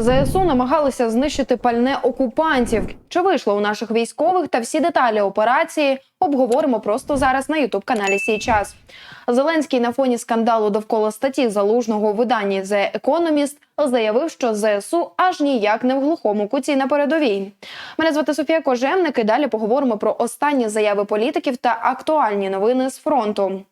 ЗСУ намагалися знищити пальне окупантів. Чи вийшло у наших військових та всі деталі операції обговоримо просто зараз на ютуб каналі Сій час. Зеленський на фоні скандалу довкола статті залужного у виданні The Economist заявив, що ЗСУ аж ніяк не в глухому куті на передовій. Мене звати Софія Кожевник. і Далі поговоримо про останні заяви політиків та актуальні новини з фронту.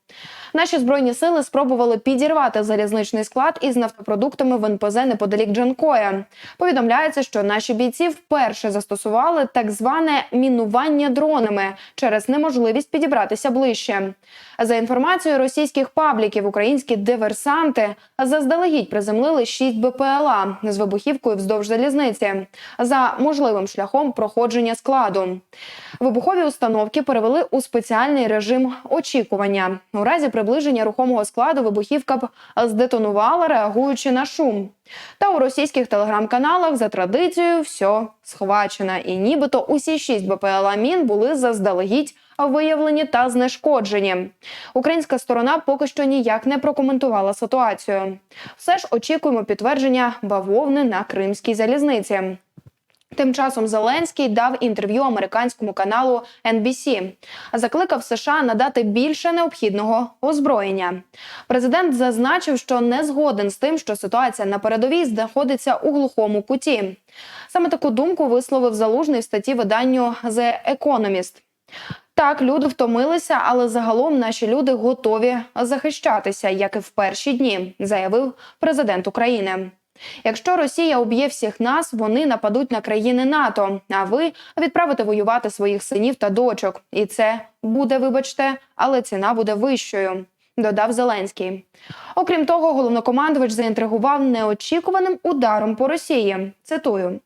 Наші збройні сили спробували підірвати залізничний склад із нафтопродуктами в НПЗ неподалік Джанкоя. Повідомляється, що наші бійці вперше застосували так зване мінування дронами через неможливість підібратися ближче. За інформацією російських пабліків, українські диверсанти заздалегідь приземлили 6 БПЛА з вибухівкою вздовж залізниці за можливим шляхом проходження складу. Вибухові установки перевели у спеціальний режим очікування. У разі приближення рухомого складу вибухівка б здетонувала, реагуючи на шум. Та у російських телеграм-каналах за традицією все схвачено, і нібито усі шість БПЛА мін були заздалегідь виявлені та знешкоджені. Українська сторона поки що ніяк не прокоментувала ситуацію. Все ж очікуємо підтвердження бавовни на кримській залізниці. Тим часом Зеленський дав інтерв'ю американському каналу NBC. закликав США надати більше необхідного озброєння. Президент зазначив, що не згоден з тим, що ситуація на передовій знаходиться у глухому куті. Саме таку думку висловив залужний в статті виданню The Economist. Так, люди втомилися, але загалом наші люди готові захищатися, як і в перші дні, заявив президент України. Якщо Росія уб'є всіх нас, вони нападуть на країни НАТО. А ви відправите воювати своїх синів та дочок. І це буде, вибачте, але ціна буде вищою. Додав Зеленський. Окрім того, головнокомандувач заінтригував неочікуваним ударом по Росії. Цитую.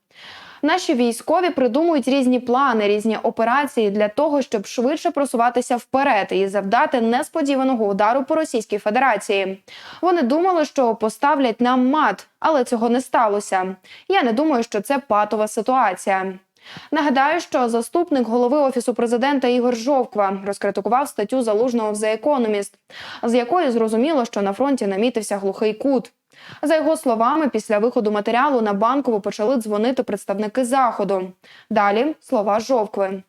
Наші військові придумують різні плани, різні операції для того, щоб швидше просуватися вперед і завдати несподіваного удару по Російській Федерації. Вони думали, що поставлять нам мат, але цього не сталося. Я не думаю, що це патова ситуація. Нагадаю, що заступник голови офісу президента Ігор Жовква розкритикував статтю залужного в The Economist, з якої зрозуміло, що на фронті намітився глухий кут. За його словами, після виходу матеріалу на банкову почали дзвонити представники заходу. Далі слова Жовкви.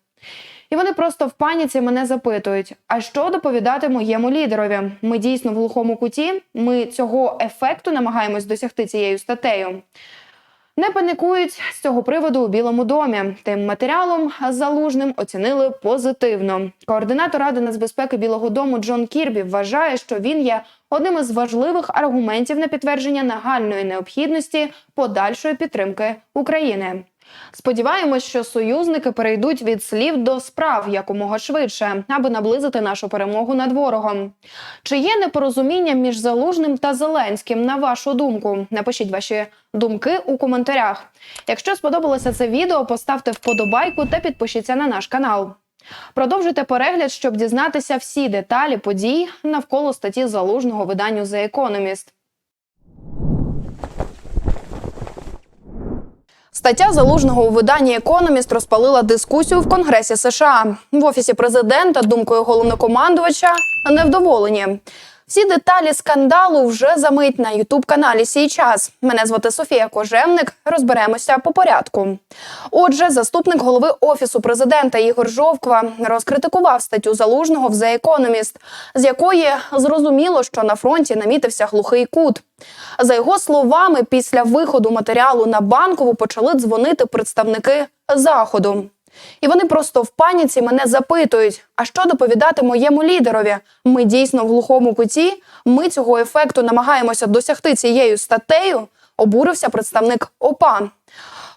І вони просто в паніці мене запитують: а що доповідати моєму лідерові? Ми дійсно в глухому куті. Ми цього ефекту намагаємось досягти цією статтею. Не панікують з цього приводу у Білому домі. Тим матеріалом залужним оцінили позитивно. Координатор ради нацбезпеки Білого Дому Джон Кірбі вважає, що він є одним із важливих аргументів на підтвердження нагальної необхідності подальшої підтримки України. Сподіваємось, що союзники перейдуть від слів до справ якомога швидше, аби наблизити нашу перемогу над ворогом. Чи є непорозуміння між залужним та Зеленським? На вашу думку? Напишіть ваші думки у коментарях. Якщо сподобалося це відео, поставте вподобайку та підпишіться на наш канал. Продовжуйте перегляд, щоб дізнатися всі деталі подій навколо статті залужного виданню The Economist. Стаття залужного у виданні Економіст розпалила дискусію в Конгресі США. В офісі президента думкою головнокомандувача невдоволені. Всі деталі скандалу вже за мить на ютуб каналі Сій час. Мене звати Софія Кожевник. Розберемося по порядку. Отже, заступник голови офісу президента Ігор Жовква розкритикував статтю залужного в The Economist, з якої зрозуміло, що на фронті намітився глухий кут. За його словами, після виходу матеріалу на банкову почали дзвонити представники заходу. І вони просто в паніці мене запитують: а що доповідати моєму лідерові? Ми дійсно в глухому куті. Ми цього ефекту намагаємося досягти цією статтею. Обурився представник ОПА.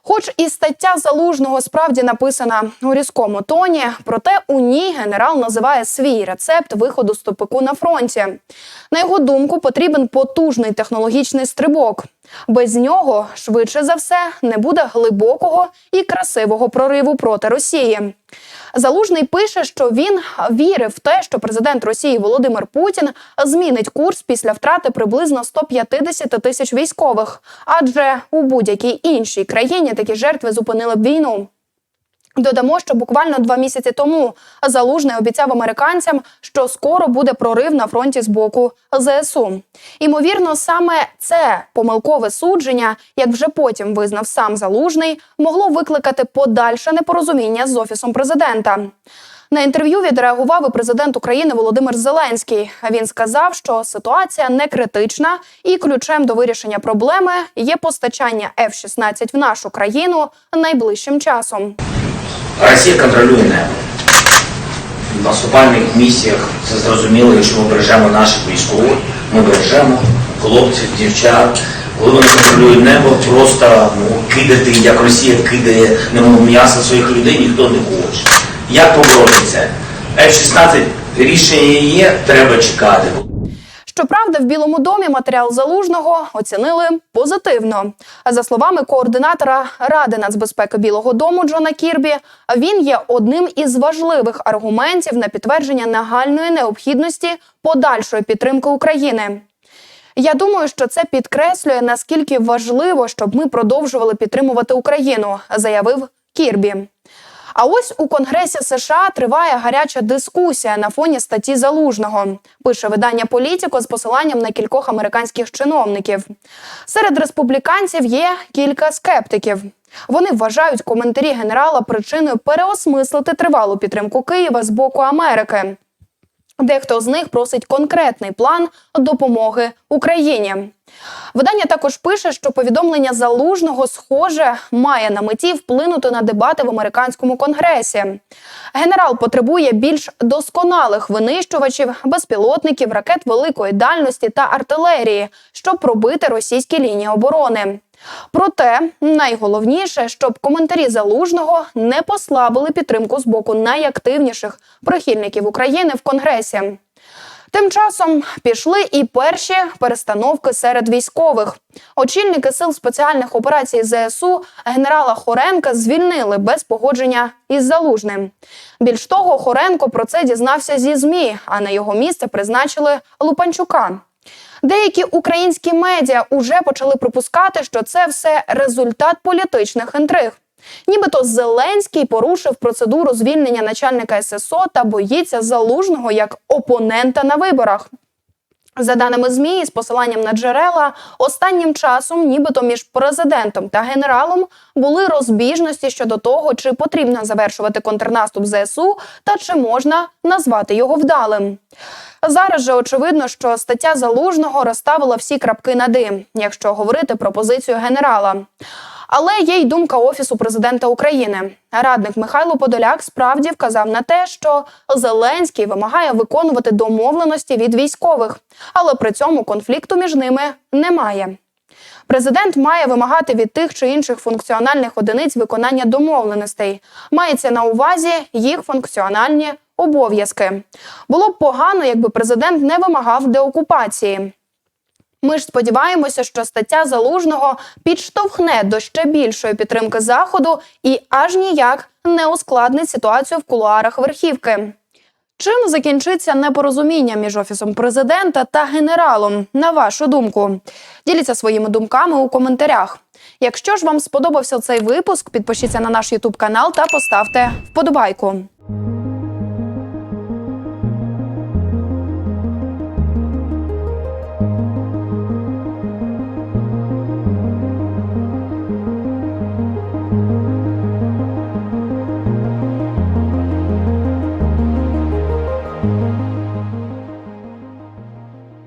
Хоч і стаття залужного справді написана у різкому тоні, проте у ній генерал називає свій рецепт виходу з тупику на фронті. На його думку, потрібен потужний технологічний стрибок. Без нього швидше за все не буде глибокого і красивого прориву проти Росії. Залужний пише, що він вірив в те, що президент Росії Володимир Путін змінить курс після втрати приблизно 150 тисяч військових, адже у будь-якій іншій країні такі жертви зупинили б війну. Додамо, що буквально два місяці тому залужний обіцяв американцям, що скоро буде прорив на фронті з боку ЗСУ. Імовірно, саме це помилкове судження, як вже потім визнав сам залужний, могло викликати подальше непорозуміння з офісом президента. На інтерв'ю відреагував і президент України Володимир Зеленський. Він сказав, що ситуація не критична, і ключем до вирішення проблеми є постачання F-16 в нашу країну найближчим часом. Росія контролює небо. В наступальних місіях це зрозуміло, якщо ми бережемо наших військових, ми бережемо хлопців, дівчат. Коли вони контролюють небо, просто ну, кидати, як Росія кидає немов м'ясо своїх людей, ніхто не хоче. Як побороти це? F-16 рішення є, треба чекати. Щоправда, в Білому домі матеріал залужного оцінили позитивно. За словами координатора Ради нацбезпеки Білого Дому Джона Кірбі, він є одним із важливих аргументів на підтвердження нагальної необхідності подальшої підтримки України. Я думаю, що це підкреслює наскільки важливо, щоб ми продовжували підтримувати Україну, заявив Кірбі. А ось у Конгресі США триває гаряча дискусія на фоні статті залужного. Пише видання Політіко з посиланням на кількох американських чиновників. Серед республіканців є кілька скептиків. Вони вважають коментарі генерала причиною переосмислити тривалу підтримку Києва з боку Америки. Дехто з них просить конкретний план допомоги Україні. Видання також пише, що повідомлення залужного схоже має на меті вплинути на дебати в американському конгресі. Генерал потребує більш досконалих винищувачів, безпілотників, ракет великої дальності та артилерії, щоб пробити російські лінії оборони. Проте найголовніше, щоб коментарі залужного не послабили підтримку з боку найактивніших прихильників України в Конгресі. Тим часом пішли і перші перестановки серед військових. Очільники сил спеціальних операцій ЗСУ генерала Хоренка звільнили без погодження із залужним. Більш того, Хоренко про це дізнався зі змі, а на його місце призначили Лупанчука. Деякі українські медіа уже почали припускати, що це все результат політичних інтриг. Нібито Зеленський порушив процедуру звільнення начальника ССО та боїться залужного як опонента на виборах. За даними ЗМІ, з посиланням на джерела, останнім часом, нібито між президентом та генералом, були розбіжності щодо того, чи потрібно завершувати контрнаступ ЗСУ та чи можна назвати його вдалим. Зараз же очевидно, що стаття залужного розставила всі крапки над «і», якщо говорити про позицію генерала. Але є й думка офісу президента України. Радник Михайло Подоляк справді вказав на те, що Зеленський вимагає виконувати домовленості від військових, але при цьому конфлікту між ними немає. Президент має вимагати від тих чи інших функціональних одиниць виконання домовленостей. Мається на увазі їх функціональні обов'язки. Було б погано, якби президент не вимагав деокупації. Ми ж сподіваємося, що стаття залужного підштовхне до ще більшої підтримки заходу і аж ніяк не ускладнить ситуацію в кулуарах верхівки. Чим закінчиться непорозуміння між офісом президента та генералом? На вашу думку, діліться своїми думками у коментарях. Якщо ж вам сподобався цей випуск, підпишіться на наш Ютуб канал та поставте вподобайку.